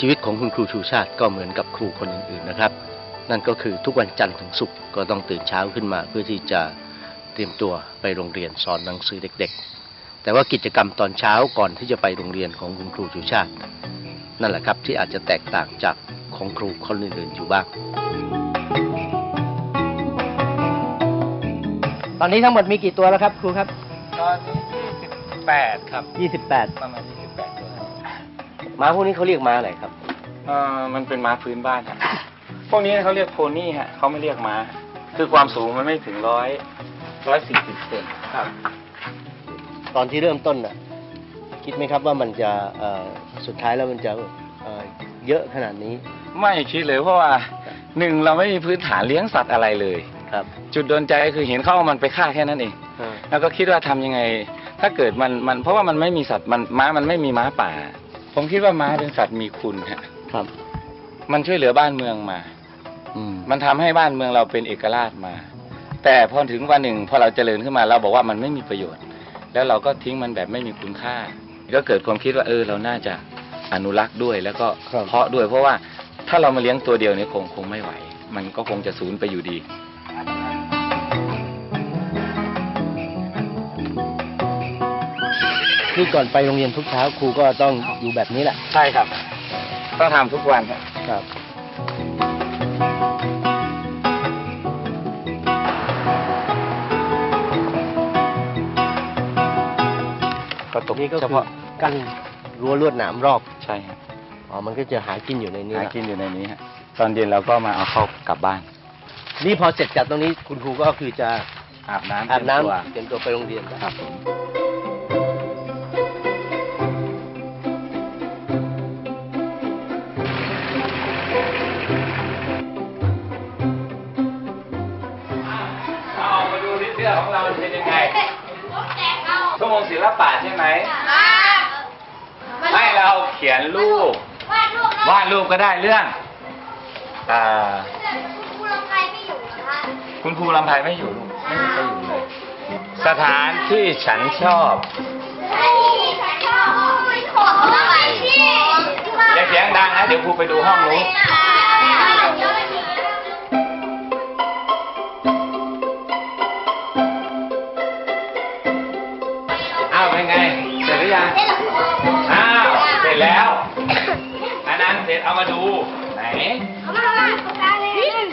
ชีวิตของคุณครูชูชาติก็เหมือนกับครูคนอื่นๆนะครับ นั่นก็คือทุกวันจันทร์ถึงศุกร์ก็ต้องตื่นเช้าขึ้นมา เพื่อที่จะเตรียมตัวไปโรงเรียนสอนหนังสือเด็ก ๆ แต่ว่ากิจกรรมตอนเช้าก่อนที่จะไปโรงเรียนของคุณครูชูชาติ นั่นแหละครับที่อาจจะแตกต่างจากของครูคนอื่นๆอยู่บ้าง ตอนนี้ทั้งหมดมีกี่ตัวแล้วครับ ครูครับ ตอนนี้ยี่สิบแปดครับ 28 ประมาณยี่สิบแปดตัวครับ ม้าพวกนี้เขาเรียกม้าอะไรครับ เอ่อมันเป็นม้าพื้นบ้านครับ พวกนี้เขาเรียกโพนี่ฮะเขาไม่เรียกม้า คือความสูงมันไม่ถึงร้อยร้อยสี่สิบเซนครับ ตอนที่เริ่มต้นน่ะ คิดไหมครับว่ามันจะเอ่อสุดท้ายแล้วมันจะเอ่อเยอะขนาดนี้ไม่คิดเลยเพราะว่าหนึ่งเราไม่มีพื้นฐานเลี้ยงสัตว์อะไรเลย ครับจุดโดนใจก็คือเห็นเขาเอามันไปฆ่าแค่นั้นเองแล้วก็คิดว่าทำยังไง ถ้าเกิดมันมันเพราะว่ามันไม่มีสัตว์มันม้ามันไม่มีม้าป่า ผมคิดว่าม้าเป็นสัตว์มีคุณฮะ ครับ มันช่วยเหลือบ้านเมืองมา อืมมันทำให้บ้านเมืองเราเป็นเอกราชมา แต่พอถึงวันหนึ่งพอเราเจริญขึ้นมาเราบอกว่ามันไม่มีประโยชน์ แล้วเราก็ทิ้งมันแบบไม่มีคุณค่า ก็เกิดความคิดว่าเออเราน่าจะอนุรักษ์ด้วยแล้วก็ครับ เพาะด้วย เพราะว่าถ้าเรามาเลี้ยงตัวเดียวเนี่ยคงคงไม่ไหว มันก็คงจะสูญไปอยู่ดีนี่ก่อนไปโรงเรียนทุกเช้าครูก็ต้องอยู่แบบนี้แหละ ใช่ครับ ต้องทำทุกวันครับครับก็ตกนี่ก็เฉคือพาะกั้นรั้วลวดหนามรอบใช่ครับอ๋อมันก็จะหากินอยู่ในนี้หาละกินอยู่ในนี้ฮะตอนเย็นเราก็มาเอาเข้ากลับบ้าน นี่พอเสร็จจากตรงนี้คุณครูก็คือจะอาบน้ำอาบน้เตรียมตัวำเตรียมตัวไปโรงเรียนครับผม ชั่วโมงศิลปะใช่ไหมให้เราเขียนรูป วาดรูปวาดรูปก็ได้เรื่องอ่าครูลำไพไม่อยู่เหรอคะคุณครูลำไพไม่อยู่ลูกไม่มีใครอยู่เลย สถานที่ฉันชอบใช่ฉันชอบขอหน่อยที่อย่าเสียงดังนะเดี๋ยวครูไปดูห้องนู้น ยังอ้าวเสร็จแล้ว อันนั้นเสร็จเอามาดู ไหนเอามาเอามาเอามาเลย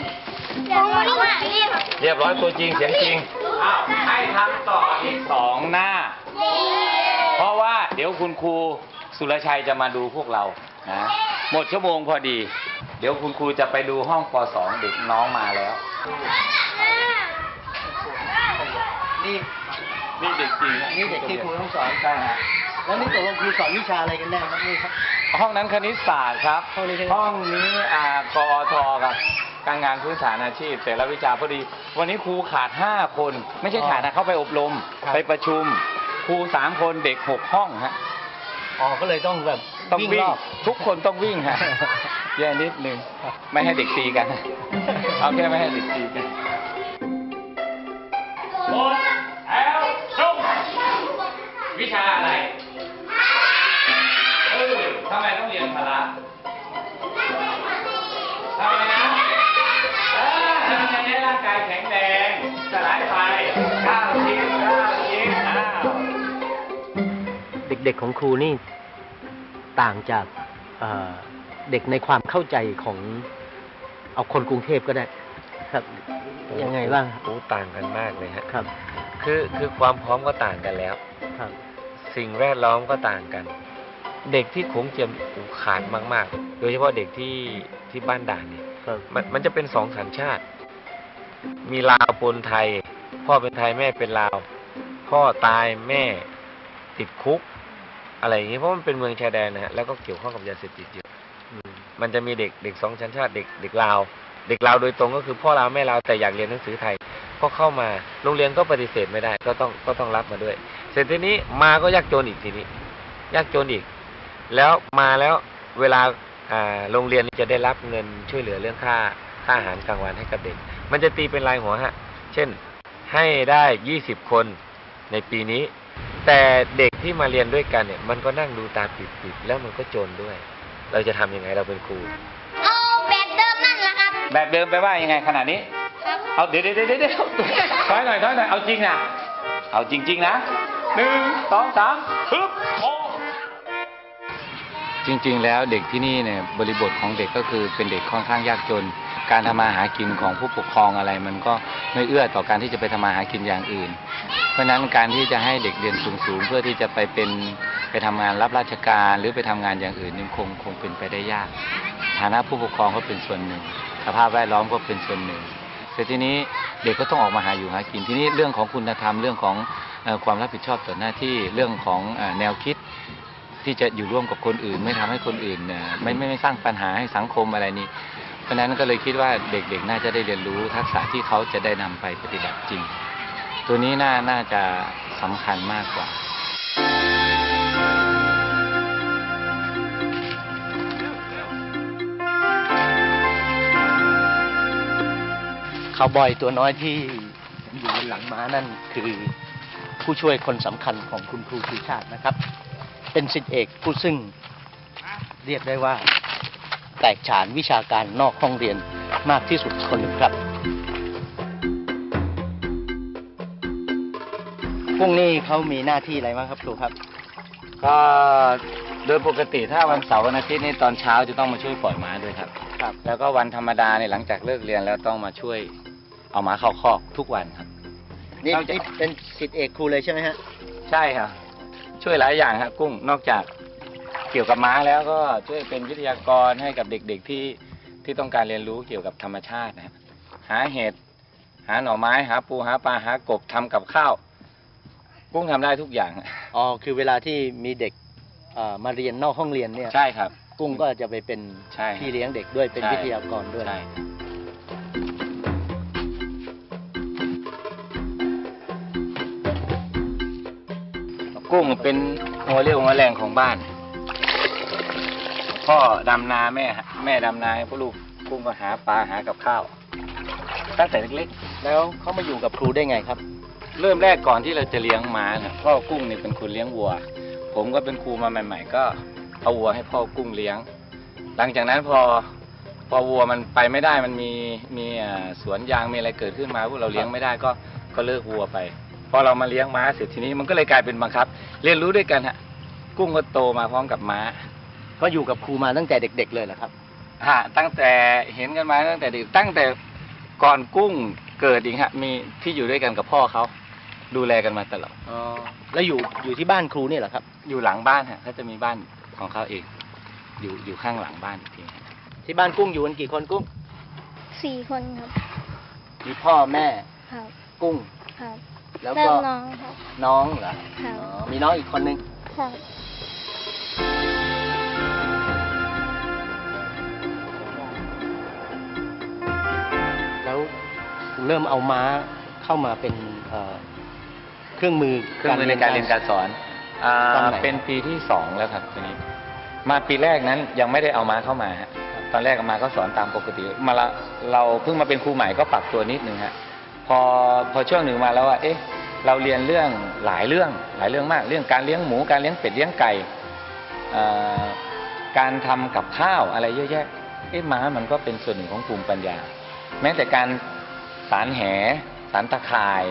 เดี๋ยวเราว่ารีบเรียบร้อยตัวจริงเสียงจริง อ้าวให้ทำต่ออีกสองหน้า เพราะว่าเดี๋ยวคุณครูสุรชัยจะมาดูพวกเรานะหมดชั่วโมงพอดี เดี๋ยวคุณครูจะไปดูห้องป .2 เด็กน้องมาแล้ว นี่นี่เด็กจริงนี่เด็กที่ครูต้องสอนใช่ฮะ แล้วนี่ตกลงครูสอนวิชาอะไรกันแน่ครับนี่ครับ ห้องนั้นคณิตศาสตร์ครับ ห้องนี้คณิตห้องนี้อ่ากอทครับการงานพื้นฐานอาชีพ แต่ละวิชาพอดี วันนี้ครูขาด 5 คน ไม่ใช่ขาดนะเขาไปอบรมไปประชุม ครูสามคนเด็กหกห้องฮะอ๋อก็เลยต้องแบบต้องวิ่งวิ่รงอบ ทุกคนต้องวิ่งฮะ แย่นิดนึงไม่ให้เด็กตีกันเอาแค่ไม่ให้เด็กตีกัน หมดแล้วจบวิชาอะไรเกายแข็งแรงสลายไปก้าวชิ้นก้าวชิ้นอ้าวเด็กๆของครูนี่ต่างจากเอ่อเด็กในความเข้าใจของเอาคนกรุงเทพก็ได้ ครับ ยังไงบ้างครับโอ้ต่างกันมากเลยฮะครับ คือคือความพร้อมก็ต่างกันแล้ว ครับ สิ่งแวดล้อมก็ต่างกัน เด็กที่โขงเจียมโอ้ขาดมาก ๆ โดยเฉพาะเด็กที่ที่บ้านด่านเนี่ยครับ มันมันจะเป็นสองสัญชาติ มีลาวปนไทย พ่อเป็นไทยแม่เป็นลาว พ่อตายแม่ติดคุก อะไรอย่างนี้เพราะมันเป็นเมืองชายแดนนะฮะแล้วก็เกี่ยวข้องกับยาเสพติดเยอะมันจะมีเด็กเด็กสองชั้นชาติเด็กเด็กลาว เด็กลาวโดยตรงก็คือพ่อลาวแม่ลาวแต่อยากเรียนหนังสือไทยก็เข้ามาโรงเรียนก็ปฏิเสธไม่ได้ ก็ต้องก็ต้องรับมาด้วย เสร็จทีนี้มาก็ยากจนอีกทีนี้ ยากจนอีก แล้วมาแล้วเวลาโรงเรียนจะได้รับเงินช่วยเหลือเรื่องค่าค่าอาหารกลางวันให้กับเด็ก มันจะตีเป็นรายหัวฮะ เช่นให้ได้ยี่สิบคนในปีนี้ แต่เด็กที่มาเรียนด้วยกันเนี่ย มันก็นั่งดูตาปิดๆแล้วมันก็จนด้วย เราจะทำยังไงเราเป็นครู เอาแบบเดิมนั่นแหละครับ แบบเดิมไปว่ายังไงขนาดนี้ ครับ เอาเดี๋ยวเดี๋ยวเดี๋ยวเดี๋ยวถอยหน่อยถอยหน่อยเอาจริงนะเอาจริงๆนะหนึ่งสองสามฮึบโอ้ จริงๆ แล้วเด็กที่นี่เนี่ยบริบทของเด็กก็คือเป็นเด็กค่อนข้างยากจน การทำมาหากินของผู้ปกครองอะไร มันก็ไม่เอื้อต่อการที่จะไปทำมาหากินอย่างอื่น เพราะฉะนั้นการที่จะให้เด็กเรียนสูงๆ เพื่อที่จะไปเป็นไปทำงานรับราชการหรือไปทำงานอย่างอื่นนี่คงคงเป็นไปได้ยาก ฐานะผู้ปกครองก็เป็นส่วนหนึ่ง สภาพแวดล้อมก็เป็นส่วนหนึ่ง แต่ทีนี้เด็กก็ต้องออกมาหาอยู่หากินทีนี้เรื่องของคุณธรรมเรื่องของเอ่อความรับผิดชอบต่อหน้าที่เรื่องของเอ่อแนวคิด ที่จะอยู่ร่วมกับคนอื่น ไม่ทำให้คนอื่นเอ่อไม่ไม่ไม่สร้างปัญหาให้สังคมอะไรนี้ เพราะฉะนั้นก็เลยคิดว่าเด็กๆ น่าจะได้เรียนรู้ทักษะที่เขาจะได้นำไปปฏิบัติจริง ตัวนี้น่าน่าจะสำคัญมากกว่าคาวบอยตัวน้อยที่อยู่บนหลังม้านั่นคือผู้ช่วยคนสำคัญของคุณครูชูชาตินะครับ เป็นสิทธิเอกผู้ซึ่งเรียกได้ว่า แตกฉานวิชาการนอกห้องเรียนมากที่สุดคนหนึ่งครับ พรุ่งนี้เขามีหน้าที่อะไรบ้างครับครูครับ ก็โดยปกติถ้าวันเสาร์วันอาทิตย์นี่ตอนเช้าจะต้องมาช่วยปล่อยม้าด้วยครับ ครับ แล้วก็วันธรรมดาเนี่ยหลังจากเลิกเรียนแล้วต้องมาช่วยเอาม้าเข้าคอกทุกวันครับ นี่นอกจากนี่เป็นสิทธิเอกครูเลยใช่ไหมฮะ ใช่ครับ ช่วยหลายอย่างครับกุ้งนอกจากเกี่ยวกับม้าแล้วก็ช่วยเป็นวิทยากรให้กับเด็กๆที่ที่ต้องการเรียนรู้เกี่ยวกับธรรมชาตินะครับหาเห็ดหาหน่อไม้หาปูหาปลาหากบทำกับข้าว กุ้งทำได้ทุกอย่างอ๋อคือเวลาที่มีเด็กเอ่อมาเรียนนอกห้องเรียนเนี่ยใช่ครับ กุ้งก็จะไปเป็นใช่พี่เลี้ยงเด็กด้วยเป็นใช่วิทยากรด้วย กุ้งเป็นหัวเรี่ยวหัวแรงของบ้าน พ่อดำนาแม่ แม่ดำนาพวกลูกกุ้งก็หาปลาหากับข้าว ตั้งแต่เล็กๆ แล้วเขามาอยู่กับครูได้ไงครับ เริ่มแรกก่อนที่เราจะเลี้ยงม้านะพ่อกุ้งเนี่ยเป็นคนเลี้ยงวัว ผมก็เป็นครูมาใหม่ ๆ ก็เอาวัวให้พ่อกุ้งเลี้ยง หลังจากนั้นพอพอวัวมันไปไม่ได้มันมีมีสวนยางมีอะไรเกิดขึ้นมาพวกเราเลี้ยงไม่ได้ก็ก็เลิกวัวไป พอเรามาเลี้ยงม้าเสร็จทีนี้มันก็เลยกลายเป็นบังคับ เรียนรู้ด้วยกันฮะกุ้งก็โตมาพร้อมกับม้าก็อยู่กับครูมาตั้งแต่เด็ก ๆ เลยเหรอครับฮะตั้งแต่เห็นกันมาตั้งแต่เด็กตั้งแต่ก่อนกุ้งเกิดอีกฮะมีที่อยู่ด้วยกันกับพ่อเขาดูแลกันมาตลอดอ๋อแล้วอยู่อยู่ที่บ้านครูเนี่ยเหรอครับ อยู่หลังบ้านฮะเขาจะมีบ้านของเขาเอง อยู่อยู่ข้างหลังบ้านอีกทีฮะที่บ้านกุ้งอยู่กันกี่คนกุ้งสี่คนครับมีพ่อแม่ครับกุ้งครับ แล้วเริ่ก็มน้องครับน้องเหรอครับอ๋อมีน้องอีกคนนึงครับแล้วเริ่มเอาม้าเข้ามาเป็นเอ่อเครื่องมือเครื่องมือในการเรียนการสอนอ่าตอนไหน เป็นปีที่สองแล้วครับทีนี้ มาปีแรกนั้นยังไม่ได้เอาม้าเข้ามาฮะตอนแรกเอามาก็สอนตามปกติ มาละเราเพิ่งมาเป็นครูใหม่ก็ปรับตัวนิดนึงฮะ พอพอช่วงหนึ่งมาแล้วว่าเอ๊ะเราเรียนเรื่องหลายเรื่องหลายเรื่องมาก เรื่องการเลี้ยงหมูการเลี้ยงเป็ดเลี้ยงไก่การทำกับข้าวอะไรเยอะแยะเอ๊ะม้ามันก็เป็นส่วนหนึ่งของภูมิปัญญา แม้แต่การสารแหสารตะข่าย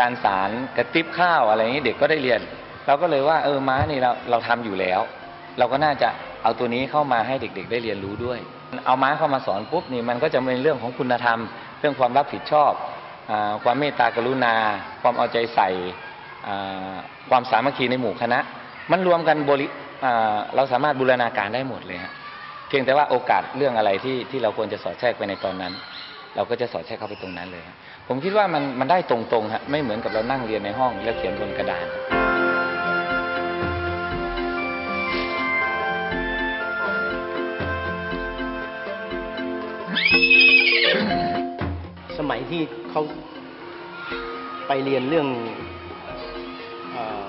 การสารกระติบข้าวอะไรอย่างนี้เด็กก็ได้เรียน เราก็เลยว่าเออม้านี่เราเราทำอยู่แล้ว เราก็น่าจะเอาตัวนี้เข้ามาให้เด็ก ๆ ได้เรียนรู้ด้วย เอาม้าเข้ามาสอนปุ๊บนี่มันก็จะเป็นเรื่องของคุณธรรม เรื่องความรับผิดชอบ ความเมตตากรุณา ความเอาใจใส่ความสามัคคีในหมู่คณะ มันรวมกันบริเราสามารถบูรณาการได้หมดเลยฮะเพียงแต่ว่าโอกาสเรื่องอะไรที่ที่เราควรจะสอดแทรกไปในตอนนั้น เราก็จะสอดแทรกเข้าไปตรงนั้นเลย ผมคิดว่ามันมันได้ตรงๆฮะไม่เหมือนกับเรานั่งเรียนในห้องแล้วเขียนบนกระดาน มัยที่เขาไปเรียนเรื่องเอ่อ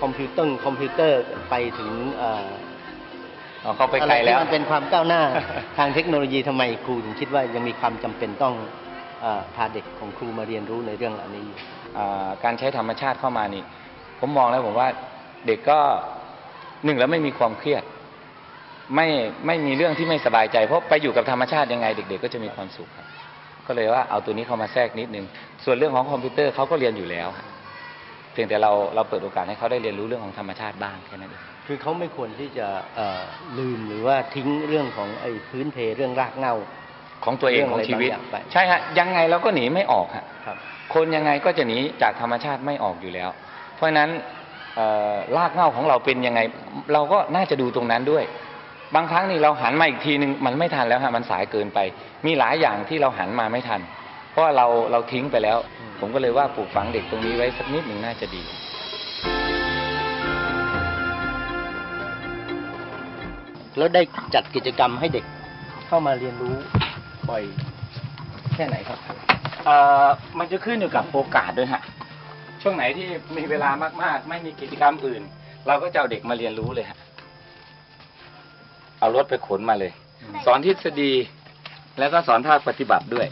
คอมพิวเตอร์คอมพิวเตอร์ไปถึงเอ่ออ๋อเข้าไปไกลแล้วอะรที่มันเป็นความก้าวหน้าทางเทคโนโลยีทำไมครูถึงคิดว่ายังมีความจำเป็นต้องเออพาเด็กของครูมาเรียนรู้ในเรื่องเหล่านี้อยู่อ่าการใช้ธรรมชาติเข้ามานี่ ผมมองแล้วผมว่าเด็กก็หนึ่งแล้วไม่มีความเครียด ไม่ไม่มีเรื่องที่ไม่สบายใจ เพราะไปอยู่กับธรรมชาติยังไง เด็ก ๆ ก็จะมีความสุขครับ ก็เลยว่าเอาตัวนี้เข้ามาแทรกนิดนึง ส่วนเรื่องของคอมพิวเตอร์เขาก็เรียนอยู่แล้วครับเพียงแต่เราเราเปิดโอกาสให้เขาได้เรียนรู้เรื่องของธรรมชาติบ้างแค่นั้นเองคือเขาไม่ควรที่จะเอ่อลืมหรือว่าทิ้งเรื่องของไอ้พื้นเพเรื่องรากเหง้าของตัวเองเรื่องขออะไรงชีวิตบางอย่างไปใช่ฮะยังไงเราก็หนีไม่ออกฮะครับคนยังไงก็จะหนีจากธรรมชาติไม่ออกอยู่แล้ว เพราะฉะนั้นเอ่อรากเหง้าของเราเป็นยังไง เราก็น่าจะดูตรงนั้นด้วย บางครั้งนี่เราหันมาอีกทีหนึ่งมันไม่ทันแล้วฮะมันสายเกินไป มีหลายอย่างที่เราหันมาไม่ทัน เพราะว่าเราเราทิ้งไปแล้ว ผมก็เลยว่าปลูกฝังเด็กตรงนี้ไว้สักนิดหนึ่งน่าจะดี แล้วได้จัดกิจกรรมให้เด็กเข้ามาเรียนรู้บ่อยแค่ไหนครับเอ่อมันจะขึ้นอยู่กับโอกาสด้วยฮะช่วงไหนที่มีเวลามากๆ ไม่มีกิจกรรมอื่น เราก็จะเอาเด็กมาเรียนรู้เลยฮะ เอารถไปขนมาเลย สอนทฤษฎีแล้วก็สอนภาคปฏิบัติด้วย